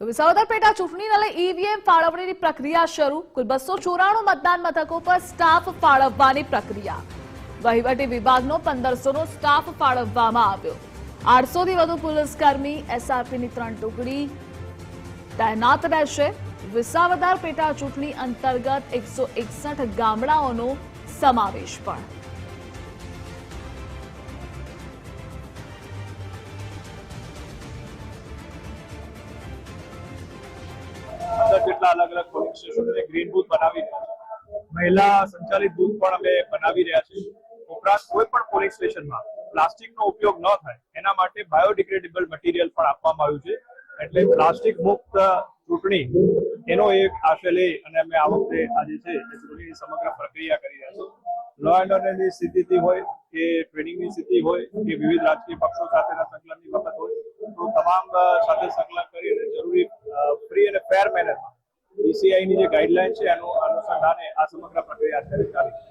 તો વિસાવદર પેટા ચૂંટણીને લઈ ઈવીએમ ફાળવણીની પ્રક્રિયા શરૂ. કુલ બસો ચોરાણું મતદાન મથકો પર સ્ટાફ ફાળવવાની પ્રક્રિયા. વહીવટી વિભાગનો પંદરસો નો સ્ટાફ ફાળવવામાં આવ્યો. આઠસો થી વધુ પોલીસકર્મી, એસઆરપીની ત્રણ ટુકડી તૈનાત રહેશે. વિસાવદર પેટા ચૂંટણી અંતર્ગત એકસો ગામડાઓનો સમાવેશ પણ. જેટલા અલગ અલગ પોલિંગ સ્ટેશનોને ગ્રીન બુથ બનાવી રહ્યા છે. મહિલા સંચાલિત બુથ પણ અમે બનાવી રહ્યા છે ઉપરાંત કોઈ પણ પોલિંગ સ્ટેશનમાં પ્લાસ્ટિકનો ઉપયોગ ન થાય, એના માટે બાયોડિગ્રેડેબલ મટીરિયલ પણ આપવામાં આવ્યું છે. એટલે પ્લાસ્ટિક મુક્ત ચૂંટણી, એનો એક આશય લઈ અને અમે આ વખતે આજે છે ચૂંટણીની સમગ્ર પ્રક્રિયા કરી રહ્યા છે લો એન્ડ ઓર્ડરની સ્થિતિથી હોય કે ટ્રેનિંગની સ્થિતિ હોય કે વિવિધ રાજકીય પક્ષો સાથેના સંકલનની વખત હોય, તો તમામ સાથે સંકલન કરી ફ્રી મેનરમાં ઈસીઆઈ ની જે ગાઈડલાઈન છે એનું અનુસંધાને આ સમગ્ર પ્રક્રિયા અત્યારે ચાલી